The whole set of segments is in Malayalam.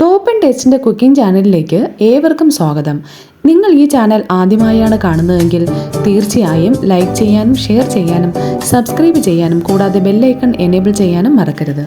ടോപ്പ് ആൻഡ് ടേസ്റ്റിന്റെ കുക്കിംഗ് ചാനലിലേക്ക് ഏവർക്കും സ്വാഗതം. നിങ്ങൾ ഈ ചാനൽ ആദ്യമായാണ് കാണുന്നതെങ്കിൽ തീർച്ചയായും ലൈക്ക് ചെയ്യാനും ഷെയർ ചെയ്യാനും സബ്സ്ക്രൈബ് ചെയ്യാനും കൂടാതെ ബെല്ലൈക്കൺ എനേബിൾ ചെയ്യാനും മറക്കരുത്.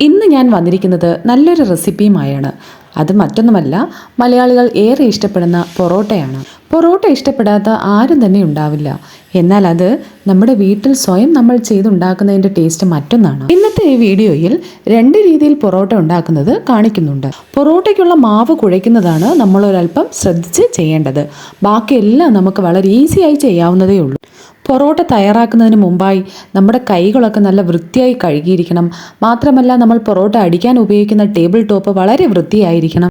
ഇന്ന് ഞാൻ വന്നിരിക്കുന്നത് നല്ലൊരു റെസിപ്പിയുമായാണ് അത് മറ്റൊന്നുമല്ല മലയാളികൾ ഏറെ ഇഷ്ടപ്പെടുന്ന പൊറോട്ടയാണ്. പൊറോട്ട ഇഷ്ടപ്പെടാത്ത ആരും തന്നെ ഉണ്ടാവില്ല. എന്നാൽ അത് നമ്മുടെ വീട്ടിൽ സ്വയം നമ്മൾ ചെയ്തുണ്ടാക്കുന്നതിന്റെ ടേസ്റ്റ് മറ്റൊന്നാണ്. ഇന്നത്തെ ഈ വീഡിയോയിൽ രണ്ട് രീതിയിൽ പൊറോട്ട ഉണ്ടാക്കുന്നത് കാണിക്കുന്നുണ്ട്. പൊറോട്ടയ്ക്കുള്ള മാവ് കുഴയ്ക്കുന്നതാണ് നമ്മളൊരൽപ്പം ശ്രദ്ധിച്ച് ചെയ്യേണ്ടത്. ബാക്കിയെല്ലാം നമുക്ക് വളരെ ഈസിയായി ചെയ്യാവുന്നതേ ഉള്ളൂ പൊറോട്ട തയ്യാറാക്കുന്നതിന് മുമ്പായി നമ്മുടെ കൈകളൊക്കെ നല്ല വൃത്തിയായി കഴുകിയിരിക്കണം. മാത്രമല്ല നമ്മൾ പൊറോട്ട അടിക്കാൻ ഉപയോഗിക്കുന്ന ടേബിൾ ടോപ്പ് വളരെ വൃത്തിയായിരിക്കണം.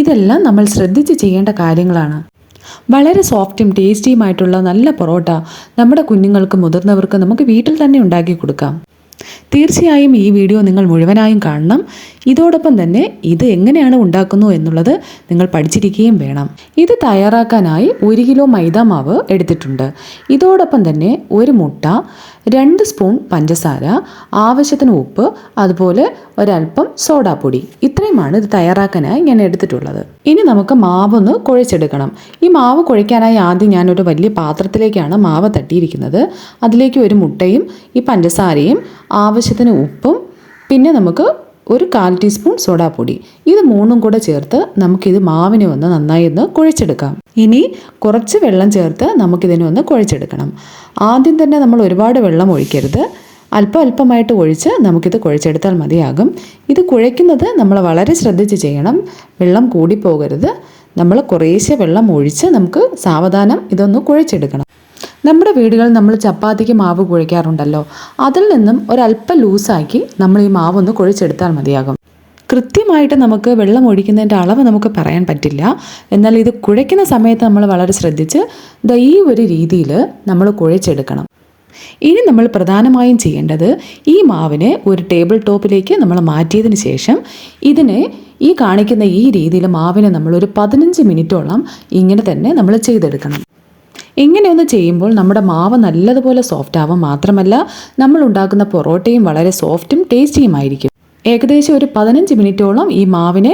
ഇതെല്ലാം നമ്മൾ ശ്രദ്ധിച്ച് ചെയ്യേണ്ട കാര്യങ്ങളാണ്. വളരെ സോഫ്റ്റും ടേസ്റ്റിയുമായിട്ടുള്ള നല്ല പൊറോട്ട നമ്മുടെ കുഞ്ഞുങ്ങൾക്കും മുതിർന്നവർക്കും നമുക്ക് വീട്ടിൽ തന്നെ ഉണ്ടാക്കി കൊടുക്കാം. തീർച്ചയായും ഈ വീഡിയോ നിങ്ങൾ മുഴുവനായും കാണണം. ഇതോടൊപ്പം തന്നെ ഇത് എങ്ങനെയാണ് ഉണ്ടാക്കുന്നു എന്നുള്ളത് നിങ്ങൾ പഠിച്ചിരിക്കുകയും വേണം. ഇത് തയ്യാറാക്കാനായി ഒരു കിലോ മൈദ മാവ് എടുത്തിട്ടുണ്ട്. ഇതോടൊപ്പം തന്നെ ഒരു മുട്ട രണ്ട് സ്പൂൺ പഞ്ചസാര ആവശ്യത്തിന് ഉപ്പ് അതുപോലെ ഒരല്പം സോഡാപ്പൊടി. ഇത്രയുമാണ് ഇത് തയ്യാറാക്കാനായി ഞാൻ എടുത്തിട്ടുള്ളത്. ഇനി നമുക്ക് മാവൊന്ന് കുഴച്ചെടുക്കണം. ഈ മാവ് കുഴയ്ക്കാനായി ആദ്യം ഞാനൊരു വലിയ പാത്രത്തിലേക്കാണ് മാവ് തട്ടിയിരിക്കുന്നത്. അതിലേക്ക് ഒരു മുട്ടയും ഈ പഞ്ചസാരയും ആവശ്യത്തിന് ഉപ്പും പിന്നെ നമുക്ക് ഒരു കാൽ ടീസ്പൂൺ സോഡാപ്പൊടി. ഇത് മൂന്നും കൂടെ ചേർത്ത് നമുക്കിത് മാവിനെ ഒന്ന് നന്നായി ഒന്ന് കുഴച്ചെടുക്കാം. ഇനി കുറച്ച് വെള്ളം ചേർത്ത് നമുക്കിതിനെ ഒന്ന് കുഴച്ചെടുക്കണം. ആദ്യം തന്നെ നമ്മൾ ഒരുപാട് വെള്ളം ഒഴിക്കരുത്. അല്പം അല്പമായിട്ട് ഒഴിച്ച് നമുക്കിത് കുഴച്ചെടുത്താൽ മതിയാകും. ഇത് കുഴയ്ക്കുന്നത് നമ്മൾ വളരെ ശ്രദ്ധിച്ച് ചെയ്യണം. വെള്ളം കൂടിപ്പോകരുത്. നമ്മൾ കുറേശ്ശെ വെള്ളം ഒഴിച്ച് നമുക്ക് സാവധാനം ഇതൊന്ന് കുഴച്ചെടുക്കണം. നമ്മുടെ വീടുകളിൽ നമ്മൾ ചപ്പാത്തിക്ക് മാവ് കുഴയ്ക്കാറുണ്ടല്ലോ അതിൽ നിന്നും ഒരല്പം ലൂസാക്കി നമ്മൾ ഈ മാവ് ഒന്ന് കുഴിച്ചെടുത്താൽ മതിയാകും. കൃത്യമായിട്ട് നമുക്ക് വെള്ളം ഒഴിക്കുന്നതിന്റെ അളവ് നമുക്ക് പറയാൻ പറ്റില്ല. എന്നാൽ ഇത് കുഴയ്ക്കുന്ന സമയത്ത് നമ്മൾ വളരെ ശ്രദ്ധിച്ച് ഈ ഒരു രീതിയിൽ നമ്മൾ കുഴിച്ചെടുക്കണം. ഇനി നമ്മൾ പ്രധാനമായും ചെയ്യേണ്ടത് ഈ മാവിനെ ഒരു ടേബിൾ ടോപ്പിലേക്ക് നമ്മൾ മാറ്റിയതിന് ശേഷം ഇതിനെ ഈ കാണിക്കുന്ന ഈ രീതിയിൽ മാവിനെ നമ്മൾ ഒരു പതിനഞ്ച് മിനിറ്റോളം ഇങ്ങനെ തന്നെ നമ്മൾ ചെയ്തെടുക്കണം. ഇങ്ങനെ ഒന്ന് ചെയ്യുമ്പോൾ നമ്മുടെ മാവ് നല്ലതുപോലെ സോഫ്റ്റ് ആവും മാത്രമല്ല നമ്മൾ ഉണ്ടാക്കുന്ന പൊറോട്ടയും വളരെ സോഫ്റ്റും ടേസ്റ്റിയുമായിരിക്കും ഏകദേശം ഒരു പതിനഞ്ച് മിനിറ്റോളം ഈ മാവിനെ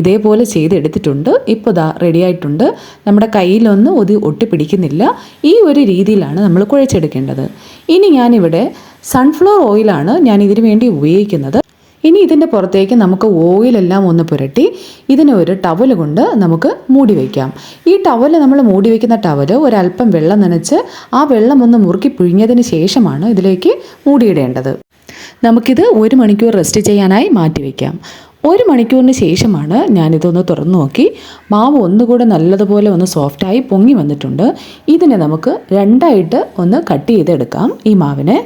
ഇതേപോലെ ചെയ്തെടുത്തിട്ടുണ്ട്. ഇപ്പോൾ ദാ റെഡി ആയിട്ടുണ്ട്. നമ്മുടെ കയ്യിലൊന്നും ഇത് ഒട്ടിപ്പിടിക്കുന്നില്ല. ഈ ഒരു രീതിയിലാണ് നമ്മൾ കുഴച്ചെടുക്കേണ്ടത്. ഇനി ഞാനിവിടെ സൺഫ്ലവർ ഓയിലാണ് ഞാൻ ഇതിനു വേണ്ടി ഉപയോഗിക്കുന്നത്. ഇനി ഇതിന്റെ പുറത്തേക്ക് നമുക്ക് ഓയിലെല്ലാം ഒന്ന് പുരട്ടി ഇതിനെ ഒരു ടവൽ കൊണ്ട് നമുക്ക് മൂടി വയ്ക്കാം ഈ ടവൽ നമ്മൾ മൂടി വയ്ക്കുന്ന ടവൽ ഒരല്പം വെള്ളം നനച്ച് ആ വെള്ളം ഒന്ന് മുറുക്കി പിഴിഞ്ഞതിന് ശേഷമാണ് ഇതിലേക്ക് മൂടിയിടേണ്ടത്. നമുക്കിത് ഒരു മണിക്കൂർ റെസ്റ്റ് ചെയ്യാനായി മാറ്റി വയ്ക്കാം ഒരു മണിക്കൂറിന് ശേഷമാണ് ഞാനിതൊന്ന് തുറന്നു നോക്കി. മാവ് ഒന്നുകൂടെ നല്ലതുപോലെ ഒന്ന് സോഫ്റ്റായി പൊങ്ങി വന്നിട്ടുണ്ട്. ഇതിനെ നമുക്ക് രണ്ടായിട്ട് ഒന്ന് കട്ട് ചെയ്തെടുക്കാം ഈ മാവിനെ.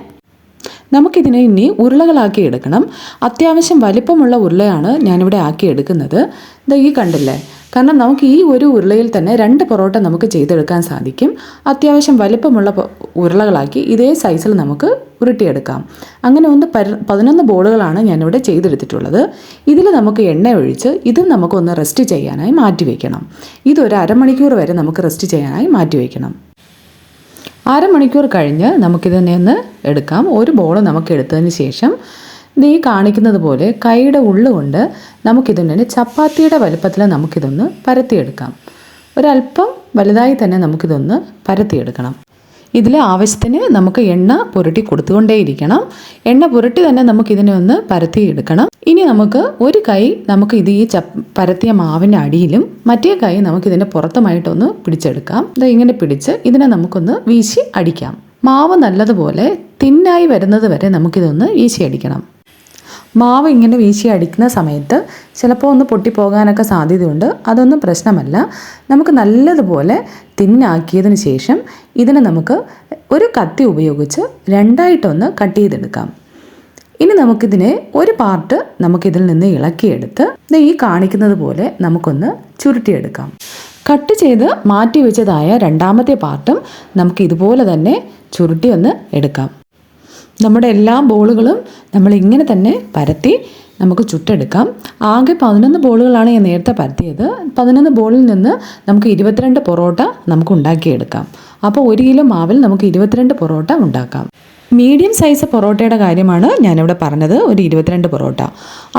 നമുക്കിതിനെ ഇനി ഉരുളകളാക്കി എടുക്കണം. അത്യാവശ്യം വലിപ്പമുള്ള ഉരുളയാണ് ഞാനിവിടെ ആക്കി എടുക്കുന്നത്. ഇത് ഈ കണ്ടില്ലേ? കാരണം നമുക്ക് ഈ ഒരു ഉരുളയിൽ തന്നെ രണ്ട് പൊറോട്ട നമുക്ക് ചെയ്തെടുക്കാൻ സാധിക്കും. അത്യാവശ്യം വലിപ്പമുള്ള ഉരുളകളാക്കി ഇതേ സൈസിൽ നമുക്ക് ഉരുട്ടിയെടുക്കാം. അങ്ങനെ ഒന്ന് പര പതിനൊന്ന് ബോളുകളാണ് ഞാനിവിടെ ചെയ്തെടുത്തിട്ടുള്ളത്. ഇതിൽ നമുക്ക് എണ്ണ ഒഴിച്ച് ഇതും നമുക്കൊന്ന് റെസ്റ്റ് ചെയ്യാനായി മാറ്റി വയ്ക്കണം ഇതൊരു അരമണിക്കൂർ വരെ നമുക്ക് റെസ്റ്റ് ചെയ്യാനായി മാറ്റി വയ്ക്കണം അരമണിക്കൂർ കഴിഞ്ഞ് നമുക്കിതിനെ ഒന്ന് എടുക്കാം. ഒരു ബോൾ നമുക്ക് എടുത്തതിന് ശേഷം ഇത് ഈ കാണിക്കുന്നത് പോലെ കൈയുടെ ഉള്ളുകൊണ്ട് നമുക്കിതിനെ ചപ്പാത്തിയുടെ വലുപ്പത്തിൽ നമുക്കിതൊന്ന് പരത്തിയെടുക്കാം. ഒരല്പം വലുതായി തന്നെ നമുക്കിതൊന്ന് പരത്തിയെടുക്കണം. ഇതിൽ ആവശ്യത്തിന് നമുക്ക് എണ്ണ പുരട്ടി കൊടുത്തുകൊണ്ടേയിരിക്കണം. എണ്ണ പുരട്ടി തന്നെ നമുക്ക് ഇതിനെ ഒന്ന് പരത്തിയെടുക്കണം. ഇനി നമുക്ക് ഒരു കൈ നമുക്ക് ഇത് ഈ പരത്തിയ മാവിന്റെ അടിയിലും മറ്റേ കൈ നമുക്ക് ഇതിന്റെ പുറത്തുമായിട്ടൊന്ന് പിടിച്ചെടുക്കാം. ഇത് ഇങ്ങനെ പിടിച്ച് ഇതിനെ നമുക്കൊന്ന് വീശി അടിക്കാം. മാവ് നല്ലതുപോലെ തിന്നായി വരുന്നത് വരെ നമുക്കിതൊന്ന് വീശി അടിക്കണം. മാവ് ഇങ്ങനെ വീശി അടിക്കുന്ന സമയത്ത് ചിലപ്പോൾ ഒന്ന് പൊട്ടിപ്പോകാനൊക്കെ സാധ്യതയുണ്ട്. അതൊന്നും പ്രശ്നമല്ല. നമുക്ക് നല്ലതുപോലെ തിന്നാക്കിയതിന് ശേഷം ഇതിനെ നമുക്ക് ഒരു കത്തി ഉപയോഗിച്ച് രണ്ടായിട്ടൊന്ന് കട്ട് ചെയ്തെടുക്കാം. ഇനി നമുക്കിതിനെ ഒരു പാർട്ട് നമുക്കിതിൽ നിന്ന് ഇളക്കിയെടുത്ത് ഈ കാണിക്കുന്നത് പോലെ നമുക്കൊന്ന് ചുരുട്ടിയെടുക്കാം. കട്ട് ചെയ്ത് മാറ്റി വെച്ചതായ രണ്ടാമത്തെ പാർട്ടും നമുക്ക് ഇതുപോലെ തന്നെ ചുരുട്ടി ഒന്ന് എടുക്കാം. നമ്മുടെ എല്ലാ ബോളുകളും നമ്മൾ ഇങ്ങനെ തന്നെ പരത്തി നമുക്ക് ചുട്ടെടുക്കാം. ആകെ പതിനൊന്ന് ബോളുകളാണ് ഞാൻ നേരത്തെ പരത്തിയത്. പതിനൊന്ന് ബോളിൽ നിന്ന് നമുക്ക് ഇരുപത്തിരണ്ട് പൊറോട്ട നമുക്ക് ഉണ്ടാക്കിയെടുക്കാം. അപ്പോൾ ഒരു കിലോ മാവിൽ നമുക്ക് ഇരുപത്തിരണ്ട് പൊറോട്ട ഉണ്ടാക്കാം. മീഡിയം സൈസ് പൊറോട്ടയുടെ കാര്യമാണ് ഞാനിവിടെ പറഞ്ഞത് ഒരു ഇരുപത്തിരണ്ട് പൊറോട്ട.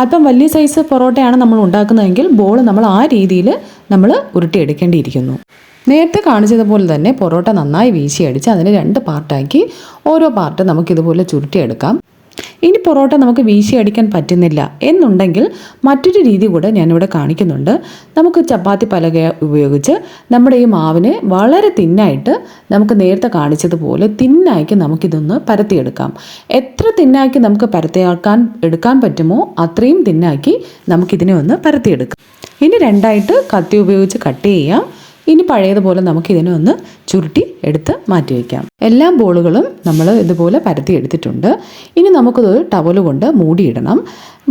അല്പം വലിയ സൈസ് പൊറോട്ടയാണ് നമ്മൾ ഉണ്ടാക്കുന്നതെങ്കിൽ ബോൾ നമ്മൾ ആ രീതിയിൽ നമ്മൾ ഉരുട്ടിയെടുക്കേണ്ടിയിരിക്കുന്നു. നേരത്തെ കാണിച്ചതുപോലെ തന്നെ പൊറോട്ട നന്നായി വീശിയടിച്ച് അതിനെ രണ്ട് പാർട്ടാക്കി ഓരോ പാർട്ട് നമുക്കിതുപോലെ ചുരുട്ടിയെടുക്കാം. ഇനി പൊറോട്ട നമുക്ക് വീശി അടിക്കാൻ പറ്റുന്നില്ല എന്നുണ്ടെങ്കിൽ മറ്റൊരു രീതി കൂടെ ഞാനിവിടെ കാണിക്കുന്നുണ്ട്. നമുക്ക് ചപ്പാത്തി പലക ഉപയോഗിച്ച് നമ്മുടെ ഈ മാവിനെ വളരെ തിന്നായിട്ട് നമുക്ക് നേരത്തെ കാണിച്ചതുപോലെ തിന്നാക്കി നമുക്കിതൊന്ന് പരത്തിയെടുക്കാം. എത്ര തിന്നാക്കി നമുക്ക് പരത്തിയാക്കാൻ എടുക്കാൻ പറ്റുമോ അത്രയും തിന്നാക്കി നമുക്കിതിനെ ഒന്ന് പരത്തിയെടുക്കാം. ഇനി രണ്ടായിട്ട് കത്തി ഉപയോഗിച്ച് കട്ട് ചെയ്യാം. ഇനി പഴയതുപോലെ നമുക്ക് ഇതിനെ ഒന്ന് ചുരുട്ടി എടുത്ത് മാറ്റി വയ്ക്കാം. എല്ലാ ബോളുകളും നമ്മൾ ഇതുപോലെ പരത്തി എടുത്തിട്ടുണ്ട്. ഇനി നമുക്കത് ടവൽ കൊണ്ട് മൂടിയിടണം.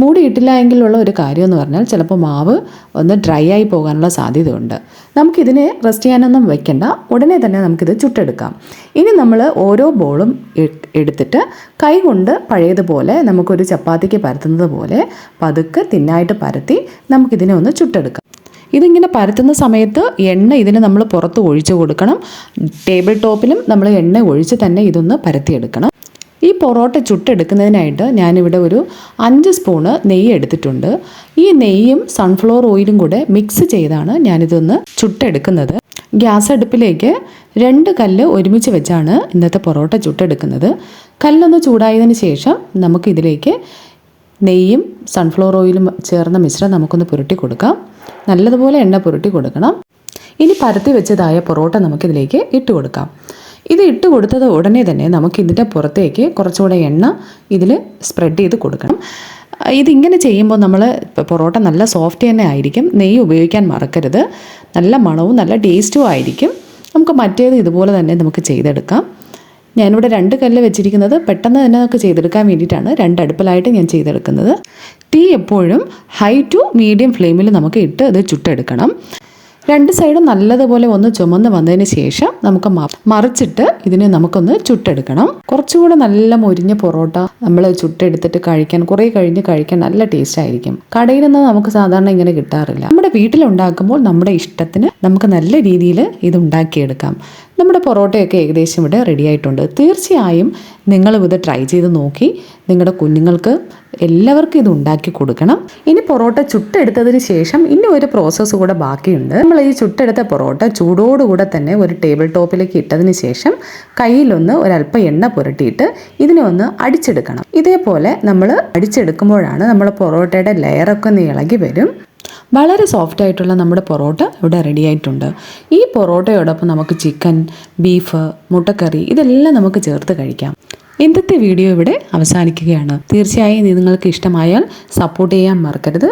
മൂടിയിട്ടില്ല എങ്കിലുള്ള ഒരു കാര്യം എന്ന് പറഞ്ഞാൽ ചിലപ്പോൾ മാവ് ഒന്ന് ഡ്രൈ ആയി പോകാനുള്ള സാധ്യതയുണ്ട്. നമുക്കിതിനെ റെസ്റ്റ് ചെയ്യാനൊന്നും വെക്കണ്ട. ഉടനെ തന്നെ നമുക്കിത് ചുട്ടെടുക്കാം. ഇനി നമ്മൾ ഓരോ ബോളും എടുത്തിട്ട് കൈ കൊണ്ട് പഴയതുപോലെ നമുക്കൊരു ചപ്പാത്തിക്ക് പരത്തുന്നത് പോലെ പതുക്കെ തിന്നായിട്ട് പരത്തി നമുക്കിതിനെ ഒന്ന് ചുട്ടെടുക്കാം. ഇതിങ്ങനെ പരത്തുന്ന സമയത്ത് എണ്ണ ഇതിന് നമ്മൾ പുറത്ത് ഒഴിച്ചു കൊടുക്കണം. ടേബിൾ ടോപ്പിലും നമ്മൾ എണ്ണ ഒഴിച്ച് തന്നെ ഇതൊന്ന് പരത്തിയെടുക്കണം. ഈ പൊറോട്ട ചുട്ടെടുക്കുന്നതിനായിട്ട് ഞാനിവിടെ ഒരു അഞ്ച് സ്പൂണ് നെയ്യ് എടുത്തിട്ടുണ്ട്. ഈ നെയ്യും സൺഫ്ലവർ ഓയിലും കൂടെ മിക്സ് ചെയ്താണ് ഞാനിതൊന്ന് ചുട്ടെടുക്കുന്നത്. ഗ്യാസ് അടുപ്പിലേക്ക് രണ്ട് കല്ല് ഒരുമിച്ച് വെച്ചാണ് ഇന്നത്തെ പൊറോട്ട ചുട്ടെടുക്കുന്നത്. കല്ലൊന്ന് ചൂടായതിന് ശേഷം നമുക്കിതിലേക്ക് നെയ്യും സൺഫ്ലവർ ഓയിലും ചേർന്ന മിശ്രം നമുക്കൊന്ന് പുരട്ടി കൊടുക്കാം. നല്ലതുപോലെ എണ്ണ പുരട്ടി കൊടുക്കണം. ഇനി പരത്തി വെച്ചതായ പൊറോട്ട നമുക്കിതിലേക്ക് ഇട്ട് കൊടുക്കാം. ഇത് ഇട്ട് കൊടുത്തത് ഉടനെ തന്നെ നമുക്ക് ഇതിന്റെ പുറത്തേക്ക് കുറച്ചുകൂടെ എണ്ണ ഇതിൽ സ്പ്രെഡ് ചെയ്ത് കൊടുക്കണം. ഇതിങ്ങനെ ചെയ്യുമ്പോൾ നമ്മൾ പൊറോട്ട നല്ല സോഫ്റ്റ് തന്നെ ആയിരിക്കും. നെയ്യ് ഉപയോഗിക്കാൻ മറക്കരുത്. നല്ല മണവും നല്ല ടേസ്റ്റും ആയിരിക്കും. നമുക്ക് മറ്റേത് ഇതുപോലെ തന്നെ നമുക്ക് ചെയ്തെടുക്കാം. ഞാനിവിടെ രണ്ട് കല്ല് വെച്ചിരിക്കുന്നത് പെട്ടെന്ന് തന്നെ നമുക്ക് ചെയ്തെടുക്കാൻ വേണ്ടിയിട്ടാണ്. രണ്ട് അടുപ്പിലായിട്ട് ഞാൻ ചെയ്തെടുക്കുന്നത്. തീ എപ്പോഴും ഹൈ ടു മീഡിയം ഫ്ലെയിമിൽ നമുക്ക് ഇട്ട് അത് ചുട്ടെടുക്കണം. രണ്ട് സൈഡും നല്ലതുപോലെ ഒന്ന് ചുമന്ന് വന്നതിന് ശേഷം നമുക്ക് മറിച്ചിട്ട് ഇതിനെ നമുക്കൊന്ന് ചുട്ടെടുക്കണം. കുറച്ചുകൂടെ നല്ല മൊരിഞ്ഞ പൊറോട്ട നമ്മൾ ചുട്ടെടുത്തിട്ട് കഴിക്കാൻ കുറേ കഴിഞ്ഞ് കഴിക്കാൻ നല്ല ടേസ്റ്റ് ആയിരിക്കും. കടയിൽ നിന്ന് നമുക്ക് സാധാരണ ഇങ്ങനെ കിട്ടാറില്ല. നമ്മുടെ വീട്ടിലുണ്ടാക്കുമ്പോൾ നമ്മുടെ ഇഷ്ടത്തിന് നമുക്ക് നല്ല രീതിയിൽ ഇത് ഉണ്ടാക്കിയെടുക്കാം. നമ്മുടെ പൊറോട്ടയൊക്കെ ഏകദേശം ഇവിടെ റെഡി ആയിട്ടുണ്ട്. തീർച്ചയായും നിങ്ങളും ഇത് ട്രൈ ചെയ്ത് നോക്കി നിങ്ങളുടെ കുഞ്ഞുങ്ങൾക്ക് എല്ലാവർക്കും ഇത് ഉണ്ടാക്കി കൊടുക്കണം. ഇനി പൊറോട്ട ചുട്ടെടുത്തതിന് ശേഷം ഇനി ഒരു പ്രോസസ്സ് കൂടെ ബാക്കിയുണ്ട്. നമ്മൾ ഈ ചുട്ടെടുത്ത പൊറോട്ട ചൂടോടുകൂടെ തന്നെ ഒരു ടേബിൾ ടോപ്പിലേക്ക് ഇട്ടതിന് ശേഷം കയ്യിലൊന്ന് ഒരല്പം എണ്ണ പുരട്ടിയിട്ട് ഇതിനെ ഒന്ന് അടിച്ചെടുക്കണം. ഇതേപോലെ നമ്മൾ അടിച്ചെടുക്കുമ്പോഴാണ് നമ്മൾ പൊറോട്ടയുടെ ലെയറൊക്കെ ഒന്ന് ഇളകി വരും. വളരെ സോഫ്റ്റ് ആയിട്ടുള്ള നമ്മുടെ പൊറോട്ട ഇവിടെ റെഡി ആയിട്ടുണ്ട്. ഈ പൊറോട്ടയോടൊപ്പം നമുക്ക് ചിക്കൻ ബീഫ് മുട്ടക്കറി ഇതെല്ലാം നമുക്ക് ചേർത്ത് കഴിക്കാം. ഇന്നത്തെ വീഡിയോ ഇവിടെ അവസാനിക്കുകയാണ്. തീർച്ചയായും നിങ്ങൾക്ക് ഇഷ്ടമായാൽ സപ്പോർട്ട് ചെയ്യാൻ മറക്കരുത്.